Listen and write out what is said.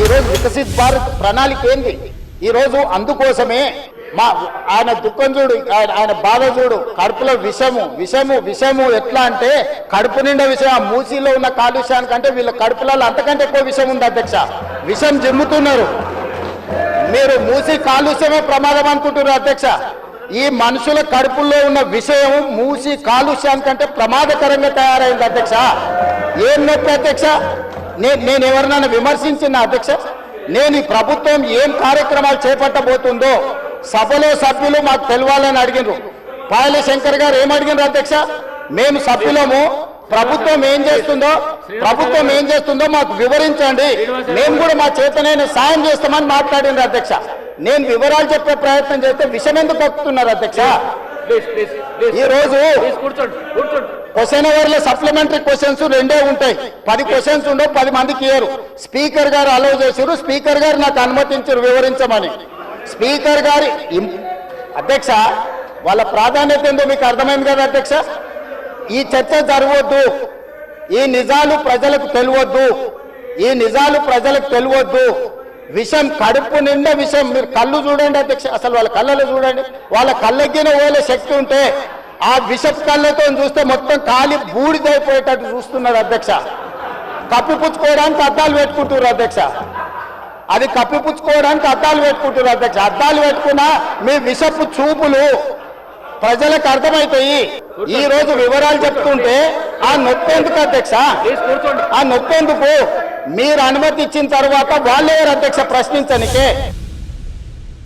ఈరోజు వికసిత్ భారత్ ప్రణాళిక ఏంది? ఈరోజు అందుకోసమే మా ఆయన దుఃఖం చూడు ఆయన ఆయన బాధ చూడు కడుపులో విషము విషము విషము ఎట్లా అంటే కడుపు నిండా విషయం ఆ మూసీలో ఉన్న కాలుష్యానికంటే వీళ్ళ కడుపులలో అంతకంటే ఎక్కువ విషయం ఉంది అధ్యక్ష. విషం జిమ్ముతున్నారు. మీరు మూసి కాలుష్యమే ప్రమాదం అనుకుంటున్నారు అధ్యక్ష. ఈ మనుషుల కడుపుల్లో ఉన్న విషయం మూసి కాలుష్యానికంటే ప్రమాదకరంగా తయారైంది అధ్యక్ష. ఏం నొప్పి అధ్యక్ష? నేను నేను ఎవరినైనా విమర్శించిన అధ్యక్ష నేను ఈ ప్రభుత్వం ఏం కార్యక్రమాలు చేపట్టబోతుందో సభలో సభ్యులు మాకు తెలవాలని అడిగినారు. పాయల శంకర్ గారు ఏం అడిగినారు అధ్యక్ష? మేము సభ్యులము ప్రభుత్వం ఏం చేస్తుందో ప్రభుత్వం ఏం చేస్తుందో మాకు వివరించండి. మేము కూడా మా చేతనైన సాయం చేస్తామని మాట్లాడింది అధ్యక్ష. నేను వివరాలు చెప్పే ప్రయత్నం చేస్తే విషయం ఎందుకు కక్కుతున్నారు అధ్యక్ష ఈ రోజు కూర్చోండి కూర్చోండి. క్వశ్చన్ అవర్ సప్లిమెంటరీ క్వశ్చన్స్ రెండే ఉంటాయి. పది క్వశ్చన్స్ ఉండవు పది మందికి ఇయ్యరు. స్పీకర్ గారు అలౌ చేశారు స్పీకర్ గారు నాకు అనుమతించారు వివరించమని. స్పీకర్ గారి అధ్యక్ష వాళ్ళ ప్రాధాన్యత ఏందో మీకు అర్థమైంది కదా అధ్యక్ష? ఈ చర్చ జరగవద్దు. ఈ నిజాలు ప్రజలకు తెలియవద్దు ఈ నిజాలు ప్రజలకు తెలియవద్దు విషం కడుపు నిండా విషం. మీరు కళ్ళు చూడండి అధ్యక్ష. అసలు వాళ్ళ కళ్ళలో చూడండి. వాళ్ళ కళ్ళెక్కిన ఓలే శక్తి ఉంటే ఆ విషపు కళ్ళతో చూస్తే మొత్తం కాలి బూడిదైపోయేటట్టు చూస్తున్నారు అధ్యక్ష. కప్పిపుచ్చుకోవడానికి అద్దాలు పెట్టుకుంటున్నారు అధ్యక్ష. అది కప్పిపుచ్చుకోవడానికి అద్దాలు పెట్టుకుంటున్నారు అధ్యక్ష. అద్దాలు పెట్టుకున్నా మీ విషపు చూపులు ప్రజలకు అర్థమవుతాయి ఈ రోజు వివరాలు చెప్తుంటే ఆ నొప్పి ఎందుకు అధ్యక్ష? ఆ నొప్పి ఎందుకు? మీరు అనుమతి ఇచ్చిన తర్వాత వాళ్ళే అధ్యక్ష ప్రశ్నించనికే?